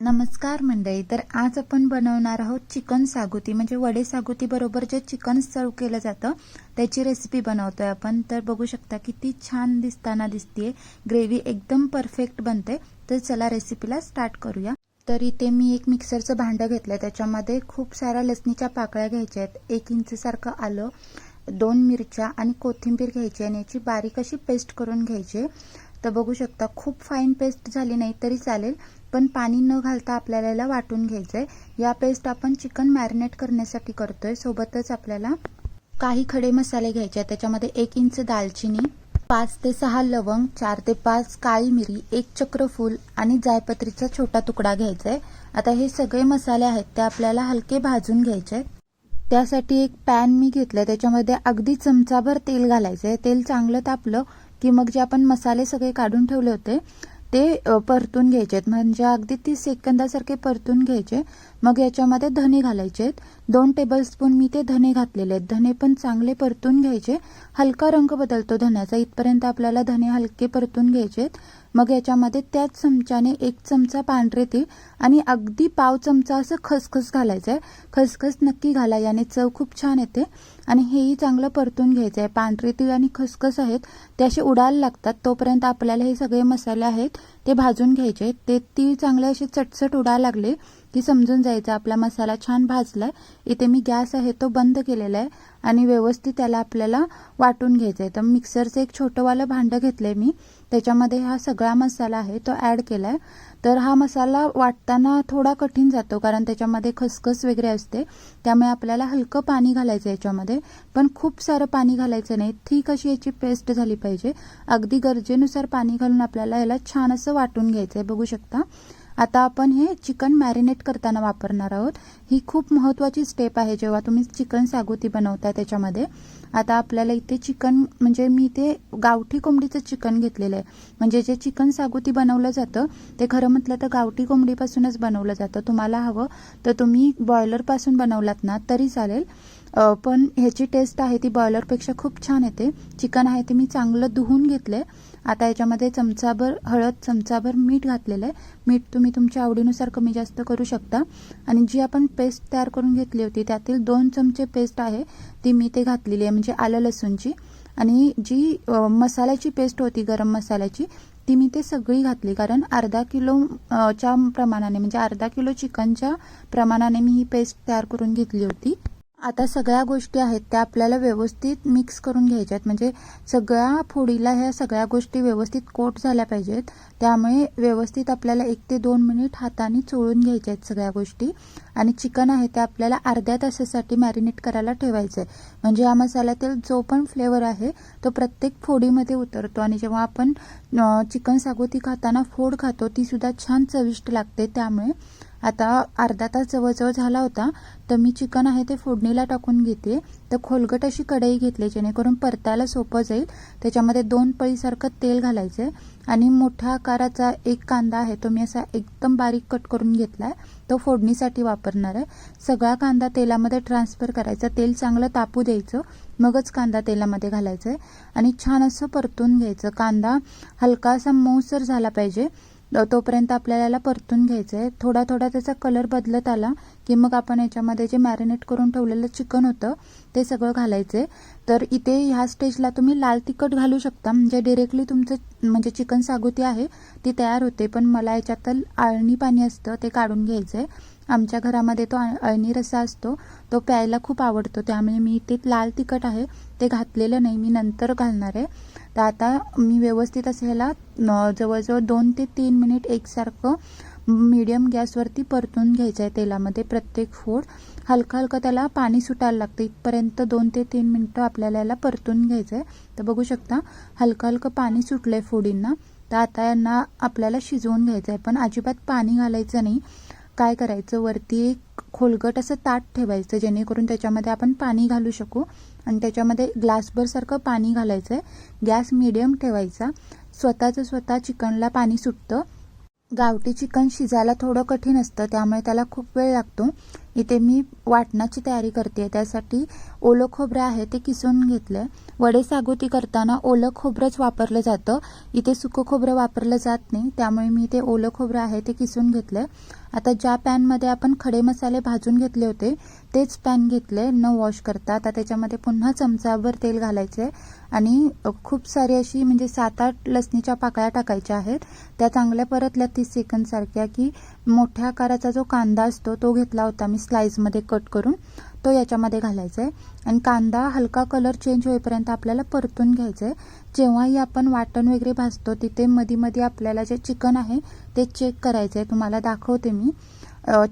नमस्कार मंडळी तर आज आपण बनवणार आहोत चिकन सागुती. म्हणजे वडे सागुती बरोबर जे चिकन सर्व केलं जातं त्याची रेसिपी बनवतोय आपण. तर बघू शकता किती छान दिसताना दिसतीये. ग्रेव्ही एकदम परफेक्ट बनते. तर चला रेसिपीला स्टार्ट करूया. तर इथे मी एक मिक्सरचं भांडं घेतलंय. त्याच्यामध्ये खूप साऱ्या लसणीच्या पाकळ्या घ्यायच्या आहेत. एक इंच सारखं आलं दोन मिरच्या आणि कोथिंबीर घ्यायची आणि याची बारीक अशी पेस्ट करून घ्यायची. तर बघू शकता खूप फाईन पेस्ट झाली नाही तरी चालेल पण पाणी न घालता आपल्याला याला वाटून घ्यायचंय. या पेस्ट आपण चिकन मॅरिनेट करण्यासाठी करतोय. सोबतच आपल्याला काही खडे मसाले घ्यायचे त्याच्यामध्ये एक इंच दालचिनी पाच ते सहा लवंग चार ते पाच काळी मिरी एक चक्रफूल आणि जायपत्रीचा छोटा तुकडा घ्यायचा आहे आता हे सगळे मसाले आहेत ते आपल्याला हलके भाजून घ्यायचे त्यासाठी एक पॅन मी घेतलं त्याच्यामध्ये अगदी चमचाभर तेल घालायचं आहे तेल चांगलं तापलं की मग जे आपण मसाले सगळे काढून ठेवले होते ते परतून घ्यायचे आहेत म्हणजे अगदी तीस सेकंदासारखे परतून घ्यायचे. मग याच्यामध्ये धने घालायचे आहेत दोन टेबलस्पून मी ते धने घातलेले आहेत. धने पण चांगले परतून घ्यायचे. हलका रंग बदलतो धन्याचा. इथपर्यंत आपल्याला धने हलके परतून घ्यायचे आहेत. मग याच्यामध्ये त्याच चमच्याने एक चमचा पांढरे तीळ आणि अगदी पाव चमचा असं खसखस घालायचं आहे खसखस नक्की घाला. याने चव खूप छान येते. आणि हेही चांगलं परतून घ्यायचं आहे पांढरे तीळ आणि खसखस आहेत. ते असे उडायला लागतात. तोपर्यंत आपल्याला हे सगळे मसाले आहेत ते भाजून घ्यायचे आहेत. ते तीळ चांगले असे चटचट उडायला लागले. की समजून जायचं आपला मसाला छान भाजलाय इथे मी गॅस आहे तो बंद केलेला आहे आणि व्यवस्थित त्याला आपल्याला वाटून घ्यायचं आहे. तर मिक्सरचं एक छोटंवालं भांडं घेतलंय मी. त्याच्यामध्ये हा सगळा मसाला आहे तो ॲड केलाय. तर हा मसाला वाटताना थोडा कठीण जातो कारण त्याच्यामध्ये खसखस वगैरे असते. त्यामुळे आपल्याला हलकं पाणी घालायचं याच्यामध्ये. पण खूप सारं पाणी घालायचं नाही. ठीक अशी याची पेस्ट झाली पाहिजे. अगदी गरजेनुसार पाणी घालून आपल्याला याला छान असं वाटून घ्यायचं आहे. बघू शकता. आता आपण हे चिकन मॅरिनेट करताना वापरणार आहोत. ही खूप महत्त्वाची स्टेप आहे जेव्हा तुम्ही चिकन सागोती बनवताय त्याच्यामध्ये. आता आपल्याला इथे चिकन म्हणजे मी इथे गावठी कोंबडीचं चिकन घेतलेलं आहे. म्हणजे जे चिकन सागोती बनवलं जातं ते खरं म्हटलं तर गावठी कोंबडीपासूनच बनवलं जातं. तुम्हाला हवं तर तुम्ही बॉयलरपासून बनवलात ना तरी चालेल. पण ह्याची टेस्ट आहे ती बॉयलरपेक्षा खूप छान येते. चिकन आहे ते मी चांगलं धुवून आहे आता याच्यामध्ये चमचाभर हळद चमचाभर मीठ घातलेलं आहे मीठ तुम्ही तुमच्या आवडीनुसार कमी जास्त करू शकता. आणि जी आपण पेस्ट तयार करून घेतली होती त्यातील दोन चमचे पेस्ट आहे ती मी ते घातलेली आहे म्हणजे आलं लसूणची. आणि जी मसाल्याची पेस्ट होती गरम मसाल्याची ती मी ते सगळी घातली. कारण अर्धा किलो च्या प्रमाणाने म्हणजे अर्धा किलो चिकनच्या प्रमाणाने मी ही पेस्ट तयार करून घेतली होती. आता सगळ्या गोष्टी आहेत त्या आपल्याला व्यवस्थित मिक्स करून घ्यायच्या आहेत म्हणजे सगळ्या फोडीला ह्या सगळ्या गोष्टी व्यवस्थित कोट झाल्या पाहिजेत. त्यामुळे व्यवस्थित आपल्याला एक ते दोन मिनिट हाताने चोळून घ्यायच्या आहेत सगळ्या गोष्टी. आणि चिकन आहे ते आपल्याला अर्ध्या तासासाठी मॅरिनेट करायला ठेवायचं आहे म्हणजे या मसाल्यातील जो पण फ्लेवर आहे तो प्रत्येक फोडीमध्ये उतरतो. आणि जेव्हा आपण चिकन सागोती खाताना फोड खातो ती सुद्धा छान चविष्ट लागते. त्यामुळे आता अर्धा तास जवळजवळ झाला होता तर मी चिकन आहे ते फोडणीला टाकून घेते. तर खोलगट अशी कढई घेतली जेणेकरून परतायला सोपं जाईल. त्याच्यामध्ये दोन पळीसारखं तेल घालायचं आहे आणि मोठ्या आकाराचा एक कांदा आहे तो मी असा एकदम बारीक कट करून घेतला आहे तो फोडणीसाठी वापरणार आहे. सगळा कांदा तेलामध्ये ट्रान्सफर करायचा. तेल चांगलं तापू द्यायचं. मगच कांदा तेलामध्ये घालायचं आहे आणि छान असं परतून घ्यायचं. कांदा हलकासा मऊसर झाला पाहिजे. तोपर्यंत आपल्याला याला परतून घ्यायचं आहे थोडा थोडा त्याचा कलर बदलत आला की मग आपण याच्यामध्ये जे मॅरिनेट करून ठेवलेलं चिकन होतं ते सगळं घालायचं आहे तर इथे ह्या स्टेजला तुम्ही लाल तिखट घालू शकता. म्हणजे डिरेक्टली तुमचं म्हणजे चिकन सागोती आहे ती तयार होते. पण मला याच्यात आळणी पाणी असतं ते काढून घ्यायचं आहे आमच्या घरामध्ये तो अळणी रस्सा असतो तो प्यायला खूप आवडतो. त्यामुळे मी इथे लाल तिखट आहे ते घातलेलं नाही. मी नंतर घालणार आहे. तर आता मी व्यवस्थित असं ह्याला जवळजवळ दोन ते तीन मिनिट एकसारखं मीडियम गॅसवरती परतून घ्यायचं आहे तेलामध्ये प्रत्येक फोड. हलकं हलकं त्याला पाणी सुटायला लागतं. इथपर्यंत दोन ते तीन मिनटं आपल्याला याला परतून घ्यायचं आहे. तर बघू शकता हलकं हलकं पाणी सुटलं आहे फोडींना. तर आता यांना आपल्याला शिजवून घ्यायचं आहे. पण अजिबात पाणी घालायचं नाही. काय करायचं? वरती एक खोलगट असं ताट ठेवायचं जेणेकरून त्याच्यामध्ये आपण पाणी घालू शकू. आणि त्याच्यामध्ये ग्लासभरसारखं पाणी घालायचं आहे गॅस मिडियम ठेवायचा. स्वतःचं स्वतः चिकनला पाणी सुटतं. गावठी चिकन शिजायला थोडं कठीण असतं त्यामुळे त्याला खूप वेळ लागतो. इथे मी वाटणाची तयारी करते. त्यासाठी ओलं खोबरं आहे ते किसून घेतलं वडे सागोती करताना ओलं खोबरंच वापरलं जातं. इथे सुकं खोबरं वापरलं जात नाही. त्यामुळे मी इथे ओलं खोबरं आहे ते किसून घेतलं आता ज्या पॅनमध्ये आपण खडे मसाले भाजून घेतले होते तेच पॅन घेतले न वॉश करता. आता त्याच्यामध्ये पुन्हा चमचाभर तेल घालायचे आणि खूप सारी अशी म्हणजे सात आठ लसणीच्या पाकळ्या टाकायच्या आहेत. त्या चांगल्या परतल्या तीस सेकंदसारख्या की मोठ्या आकाराचा जो कांदा असतो तो घेतला होता मी स्लाईजमध्ये कट करून. तो याच्यामध्ये घालायचा आहे आणि कांदा हलका कलर चेंज होईपर्यंत आपल्याला परतून घ्यायचं आहे जेव्हाही आपण वाटण वगैरे भाजतो तिथे मध्ये मध्ये आपल्याला जे चिकन आहे ते चेक करायचं आहे तुम्हाला दाखवते मी.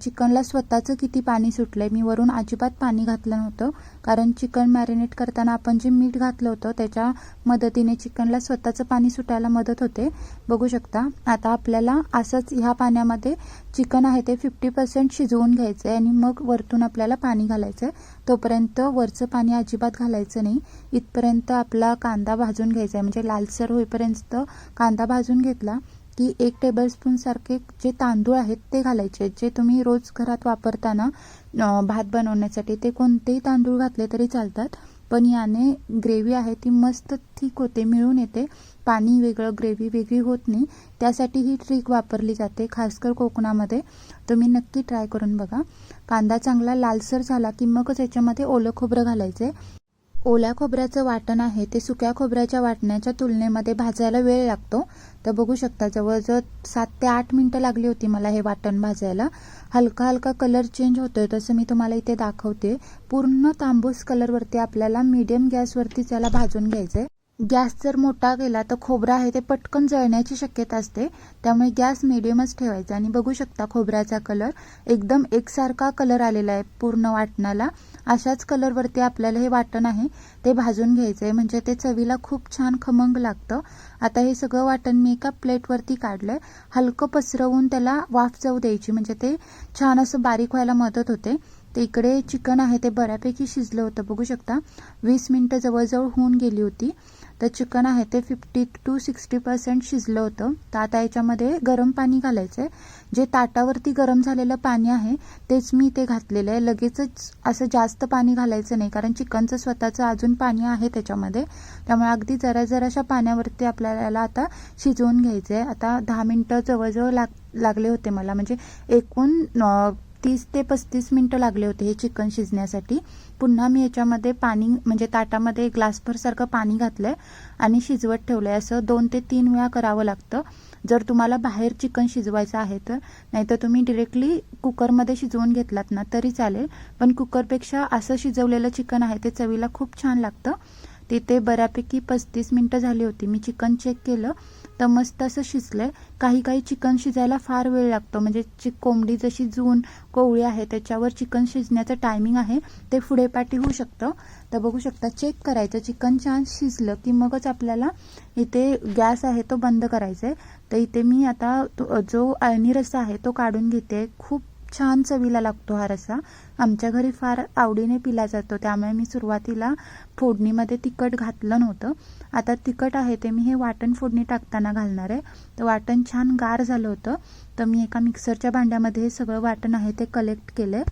चिकनला स्वतःचं किती पाणी सुटलं आहे मी वरून अजिबात पाणी घातलं नव्हतं. कारण चिकन मॅरिनेट करताना आपण जे मीठ घातलं होतं त्याच्या मदतीने चिकनला स्वतःचं पाणी सुटायला मदत होते. बघू शकता आता आपल्याला असंच ह्या पाण्यामध्ये चिकन आहे ते फिफ्टी पर्सेंट शिजवून घ्यायचं आहे आणि मग वरतून आपल्याला पाणी घालायचं आहे तोपर्यंत वरचं पाणी अजिबात घालायचं नाही. इथपर्यंत आपला कांदा भाजून घ्यायचा आहे म्हणजे लालसर होईपर्यंत कांदा भाजून घेतला. की एक टेबलस्पून सारखे जे तांदूळ आहेत ते घालायचे. जे तुम्ही रोज घरात वापरताना भात बनवण्यासाठी ते कोणतेही तांदूळ घातले तरी चालतात. पण याने ग्रेव्ही आहे ती मस्त ठीक होते मिळून येते. पाणी वेगळं ग्रेव्ही वेगळी होत नाही. त्यासाठी ही ट्रिक वापरली जाते खासकर कोकणामध्ये. तुम्ही नक्की ट्राय करून बघा. कांदा चांगला लालसर झाला की मगच याच्यामध्ये ओलं खोबरं घालायचं. ओल्या खोबऱ्याचं वाटण आहे ते सुक्या खोबऱ्याच्या वाटण्याच्या तुलनेमध्ये भाजायला वेळ लागतो. तर बघू शकता जवळजवळ सात ते आठ मिनटं लागली होती मला हे वाटण भाजायला. हलका हलका कलर चेंज होतोय तसं मी तुम्हाला इथे दाखवते. पूर्ण तांबूस कलरवरती आपल्याला मीडियम गॅसवरती त्याला भाजून घ्यायचं आहे गॅस जर मोठा गेला तर खोबरं आहे ते पटकन जळण्याची शक्यता असते. त्यामुळे गॅस मिडियमच ठेवायचा. आणि बघू शकता खोबऱ्याचा कलर एकदम एकसारखा कलर आलेला आहे पूर्ण वाटणाला. अशाच कलरवरती आपल्याला हे वाटण आहे ते भाजून घ्यायचं आहे म्हणजे ते चवीला खूप छान खमंग लागतं. आता हे सगळं वाटण मी एका प्लेटवरती काढलं हलकं पसरवून त्याला वाफ जाऊ द्यायची. म्हणजे ते छान असं बारीक व्हायला मदत होते. ते इकडे चिकन आहे ते बऱ्यापैकी शिजलं होतं. बघू शकता वीस मिनटं जवळजवळ होऊन गेली होती. तर चिकन आहे ते फिफ्टी टू सिक्स्टी पर्सेंट शिजलं होतं. तर आता याच्यामध्ये गरम पाणी घालायचं आहे जे ताटावरती गरम झालेलं पाणी आहे तेच मी ते घातलेलं आहे. लगेचच असं जास्त पाणी घालायचं नाही कारण चिकनचं स्वतःचं अजून पाणी आहे त्याच्यामध्ये. त्यामुळे अगदी जरा जराशा पाण्यावरती आपल्याला आता शिजवून घ्यायचं आहे आता दहा मिनटं जवळजवळ लाग लागले होते मला. म्हणजे एकूण तीस ते पस्तीस मिनटं लागले होते हे चिकन शिजण्यासाठी. पुन्हा मी याच्यामध्ये पाणी म्हणजे ताटामध्ये ग्लासभर सारखं पाणी घातलंय आणि शिजवत ठेवलंय. असं दोन ते तीन वेळा करावं लागतं. जर तुम्हाला बाहेर चिकन शिजवायचं आहे तर नाहीतर तुम्ही डिरेक्टली कुकरमध्ये शिजवून घेतलात ना तरी चालेल. पण कुकरपेक्षा असं शिजवलेलं चिकन आहे ते चवीला खूप छान लागतं. तिथे बऱ्यापैकी पस्तीस मिनटं झाली होती. मी चिकन चेक केलं. तर मस्त असं शिजलंय. काही काही चिकन शिजायला फार वेळ लागतो. म्हणजे चि कोंबडी जशी जून कोवळी आहे त्याच्यावर चिकन शिजण्याचं टायमिंग आहे. ते पुढे पाठी होऊ शकतं. तर बघू शकता चेक करायचं. चिकन छान शिजलं की मगच आपल्याला इथे गॅस आहे तो बंद करायचा आहे तर इथे मी आता जो अळणी रस्सा आहे तो काढून घेते. खूप छान चवीला लागतो हा रसा आमच्या घरी फार आवडीने पिला जातो. त्यामुळे मी सुरुवातीला फोडणीमध्ये तिखट घातलं नव्हतं. आता तिखट आहे ते मी हे वाटण फोडणी टाकताना घालणार आहे. तर वाटण छान गार झालं होतं. तर मी एका मिक्सरच्या भांड्यामध्ये हे सगळं वाटण आहे ते कलेक्ट केलं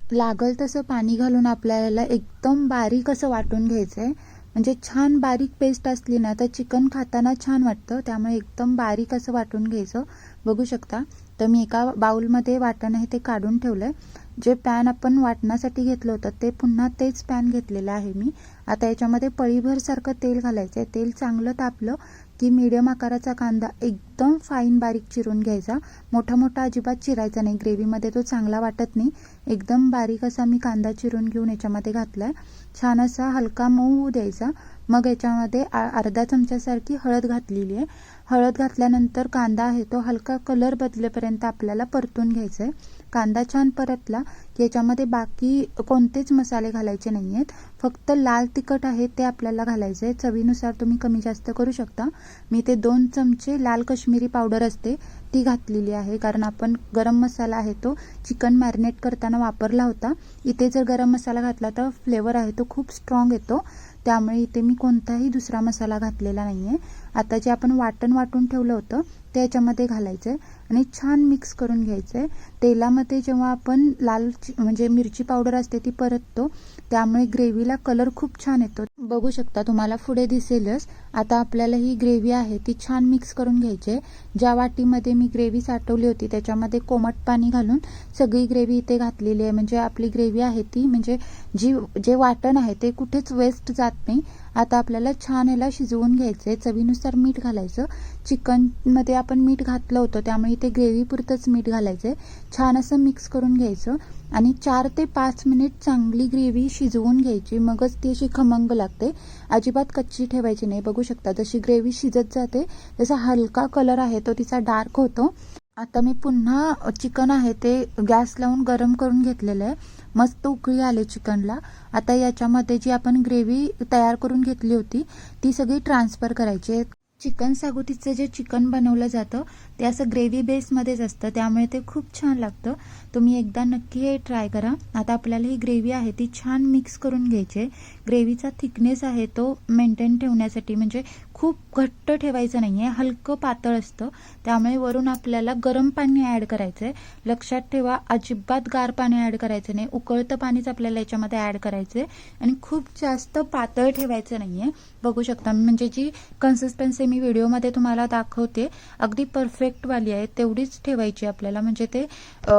लागल तसं पाणी घालून आपल्याला एकदम बारीक असं वाटून घ्यायचं आहे म्हणजे छान बारीक पेस्ट असली ना तर चिकन खाताना छान वाटतं. त्यामुळे एकदम बारीक असं वाटून घ्यायचं. बघू शकता. तर मी एका बाउलमध्ये वाटण आहे ते काढून ठेवलं आहे जे पॅन आपण वाटण्यासाठी घेतलं होतं ते पुन्हा तेच पॅन घेतलेलं आहे मी. आता याच्यामध्ये पळीभर सारखं तेल घालायचं आहे तेल चांगलं तापलं की मीडियम आकाराचा कांदा एकदम फाईन बारीक चिरून घ्यायचा. मोठा मोठा अजिबात चिरायचा नाही. ग्रेव्हीमध्ये तो चांगला वाटत नाही. एकदम बारीक असा मी कांदा चिरून घेऊन याच्यामध्ये घातला आहे छान असा हलका मऊ द्यायचा. मग याच्यामध्ये अर्धा चमच्यासारखी हळद घातलेली आहे. हळद घातल्यानंतर कांदा आहे तो हलका कलर बदलेपर्यंत आपल्याला परतून घ्यायचा आहे कांदा छान परतला की याच्यामध्ये बाकी कोणतेच मसाले घालायचे नाही आहेत फक्त लाल तिखट आहे ते आपल्याला घालायचं आहे चवीनुसार तुम्ही कमी जास्त करू शकता. मी ते दोन चमचे लाल कश्मीरी पावडर असते ती घातलेली आहे. कारण आपण गरम मसाला आहे तो चिकन मॅरिनेट करताना वापरला होता. इथे जर गरम मसाला घातला तर फ्लेवर आहे तो खूप स्ट्रॉंग येतो. त्यामुळे इथे मी कोणताही दुसरा मसाला घातलेला नाही आहे आता जे आपण वाटण वाटून ठेवलं होतं ते याच्यामध्ये घालायचं आहे आणि छान मिक्स करून घ्यायचं आहे तेलामध्ये जेव्हा आपण लाल म्हणजे मिरची पावडर असते ती परततो त्यामुळे ग्रेव्हीला कलर खूप छान येतो. बघू शकता तुम्हाला पुढे दिसेलच. आता आपल्याला ही ग्रेव्ही आहे ती छान मिक्स करून घ्यायची आहे. ज्या वाटीमध्ये मी ग्रेव्ही साठवली होती त्याच्यामध्ये कोमट पाणी घालून सगळी ग्रेव्ही इथे घातलेली आहे. म्हणजे आपली ग्रेव्ही आहे ती म्हणजे जी जे वाटण आहे ते कुठेच वेस्ट जात नाही. आता आपल्याला छान याला शिजवून घ्यायचं आहे चवीनुसार मीठ घालायचं. चिकनमध्ये आपण मीठ घातलं होतं त्यामुळे इथे ग्रेव्हीपुरतंच मीठ घालायचं आहे छान असं मिक्स करून घ्यायचं. आणि चार ते पाच मिनिट चांगली ग्रेव्ही शिजवून घ्यायची. मगच ती अशी खमंग लागते. अजिबात कच्ची ठेवायची नाही. बघू शकता जशी ग्रेव्ही शिजत जाते जसा हलका कलर आहे तो तिचा डार्क होतो. आता मी पुन्हा चिकन आहे ते गॅस लावून गरम करून घेतलेलं आहे. मस्त उकळी आले चिकनला. आता याच्यामध्ये जी आपण ग्रेव्ही तयार करून घेतली होती ती सगळी ट्रान्सफर करायची आहे. चिकन सागोतीचं जे चिकन बनवलं जातं ते असं ग्रेव्ही बेसमध्येच असतं त्यामुळे ते खूप छान लागतं. तुम्ही एकदा नक्की हे ट्राय करा. आता आपल्याला ही ग्रेव्ही आहे ती छान मिक्स करून घ्यायची आहे. ग्रेव्हीचा थिकनेस आहे तो मेंटेन ठेवण्यासाठी म्हणजे खूप घट्ट ठेवायचं नाही आहे हलकं पातळ असतं. त्यामुळे वरून आपल्याला गरम पाणी ॲड करायचं आहे लक्षात ठेवा अजिबात गार पाणी ॲड करायचं नाही. उकळतं पाणीच आपल्याला याच्यामध्ये ॲड करायचं आहे आणि खूप जास्त पातळ ठेवायचं नाही आहे बघू शकता म्हणजे जी कन्सिस्टन्सी मी व्हिडिओमध्ये तुम्हाला दाखवते अगदी परफेक्ट इफेक्टवाली आहे तेवढीच ठेवायची आपल्याला. म्हणजे ते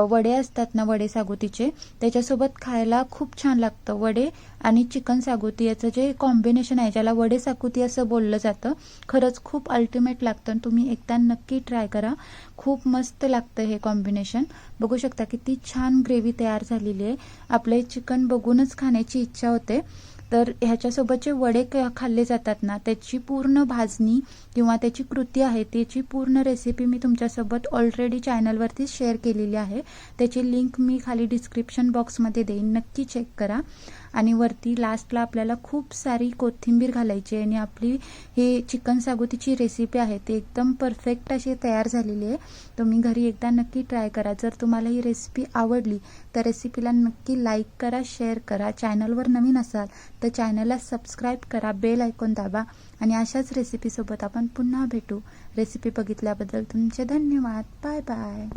वडे असतात ना वडे सागोतीचे त्याच्यासोबत खायला खूप छान लागतं. वडे आणि चिकन सागोती याचं जे कॉम्बिनेशन आहे ज्याला वडे सागोती असं बोललं जातं खरंच खूप अल्टिमेट लागतं आणि तुम्ही एकदा नक्की ट्राय करा. खूप मस्त लागतं हे कॉम्बिनेशन बघू शकता किती छान ग्रेव्ही तयार झालेली आहे. आपले चिकन बघूनच खाण्याची इच्छा होते. तर ह्याच्यासोबत जे वडे क- खाल्ले जातात ना त्याची पूर्ण भाजणी किंवा त्याची कृती आहे त्याची पूर्ण रेसिपी मी तुमच्यासोबत ऑलरेडी चॅनलवरती शेअर केलेली आहे. त्याची लिंक मी खाली डिस्क्रिप्शन बॉक्समध्ये देईन. नक्की चेक करा. आणि वरती लास्टला आपल्याला खूप सारी कोथिंबीर घालायची आणि आपली ही चिकन सागोतीची रेसिपी आहे ती एकदम परफेक्ट अशी तयार झालेली आहे. तुम्ही घरी एकदा नक्की ट्राय करा. जर तुम्हाला ही रेसिपी आवडली तर रेसिपीला नक्की लाईक करा शेअर करा. चॅनलवर नवीन असाल तर चॅनलला सबस्क्राईब करा बेल ऐकून दाबा. आणि अशाच रेसिपीसोबत आपण पुन्हा भेटू. रेसिपी बघितल्याबद्दल तुमचे धन्यवाद. Bye bye